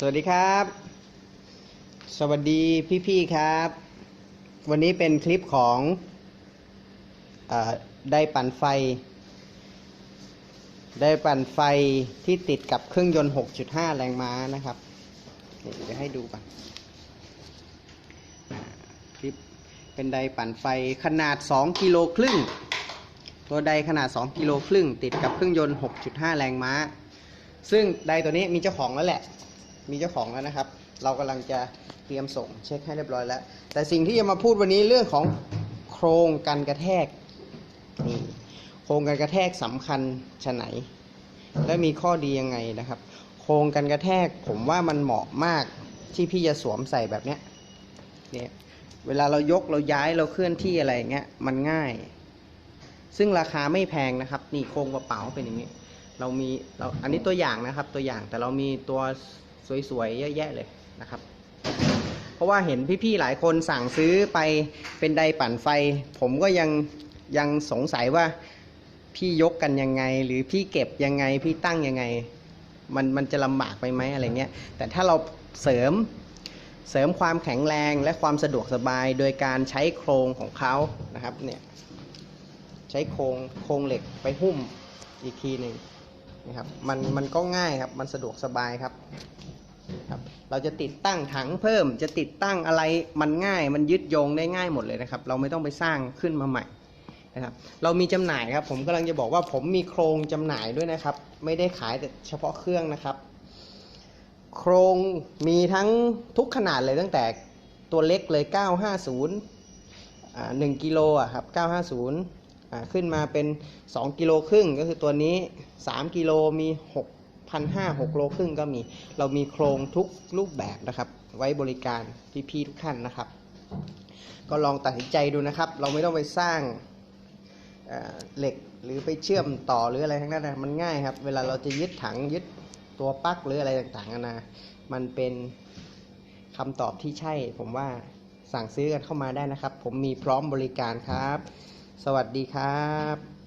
สวัสดีครับ สวัสดีพี่ๆครับ วันนี้เป็นคลิปของอได้ปั่นไฟ ได้ปั่นไฟที่ติดกับเครื่องยนต์ 6.5 แรงม้านะครับเดี๋ยวให้ดูกันอ่าคลิปเป็นไดปั่นไฟขนาด 2 กิโลครึ่ง ตัวไดขนาด 2 กิโลครึ่ง ติดกับเครื่องยนต์ 6.5 แรงม้า ซึ่งไดตัวนี้มีเจ้าของแล้วแหละ มีเจ้าของแล้วนะครับ เรากำลังจะเตรียมส่งเช็คให้เรียบร้อยแล้ว แต่สิ่งที่จะมาพูดวันนี้เรื่องของโครงกันกระแทกนี่โครงกันกระแทกสำคัญชะไหน และมีข้อดียังไงนะครับ โครงกันกระแทกผมว่ามันเหมาะมากที่พี่จะสวมใส่แบบเนี้ยเนี่ยเวลาเรายกเราย้ายเราเคลื่อนที่อะไรอย่างเงี้ยมันง่าย ซึ่งราคาไม่แพงนะครับ นี่โครงกระเป๋าเป็นอย่างนี้ เรามีเราอันนี้ตัวอย่างนะครับตัวอย่างแต่เรามีตัว สวยๆเยอะแยะเลยนะครับ เพราะว่าเห็นพี่ๆหลายคนสั่งซื้อไปเป็นไดปั่นไฟ ผมก็ยังยังสงสัยว่าพี่ยกกันยังไง หรือพี่เก็บยังไงพี่ตั้งยังไง มันมันจะลำบากไปไหมอะไรเงี้ยแต่ถ้าเราเสริมเสริมความแข็งแรงและความสะดวกสบายโดยการใช้โครงของเขานะครับเนี่ยใช้โครงโครงเหล็กไปหุ้มอีกทีหนึ่งนะครับมันมันก็ง่ายครับ มันสะดวกสบายครับครับ เราจะติดตั้งถังเพิ่ม จะติดตั้งอะไรมันง่าย มันยึดโยงได้ง่ายหมดเลยนะครับ เราไม่ต้องไปสร้างขึ้นมาใหม่นะครับ เรามีจำหน่ายครับ ผมกำลังจะบอกว่าผมมีโครงจำหน่ายด้วยนะครับ ไม่ได้ขายแต่เฉพาะเครื่องนะครับ โครงมีทั้งทุกขนาดเลยตั้งแต่ตัวเล็กเลย 950อ่า1กิโลอะครับ 950อ่าขึ้นมาเป็น 2 กิโลครึ่งก็คือตัวนี้ 3 กิโลมี 6 1 5 0 6โลครึ่งก็มี เรามีโครงทุกรูปแบบนะครับ ไว้บริการพี่ๆทุกท่านนะครับ ก็ลองตัดสินใจดูนะครับ เราไม่ต้องไปสร้างเหล็กหรือไปเชื่อมต่อหรืออะไรทั้งนั้นนะมันง่ายครับ เวลาเราจะยึดถังยึดตัวปลั๊กหรืออะไรต่างๆนานามันเป็นคำตอบที่ใช่ ผมว่าสั่งซื้อกันเข้ามาได้นะครับ ผมมีพร้อมบริการครับ สวัสดีครับ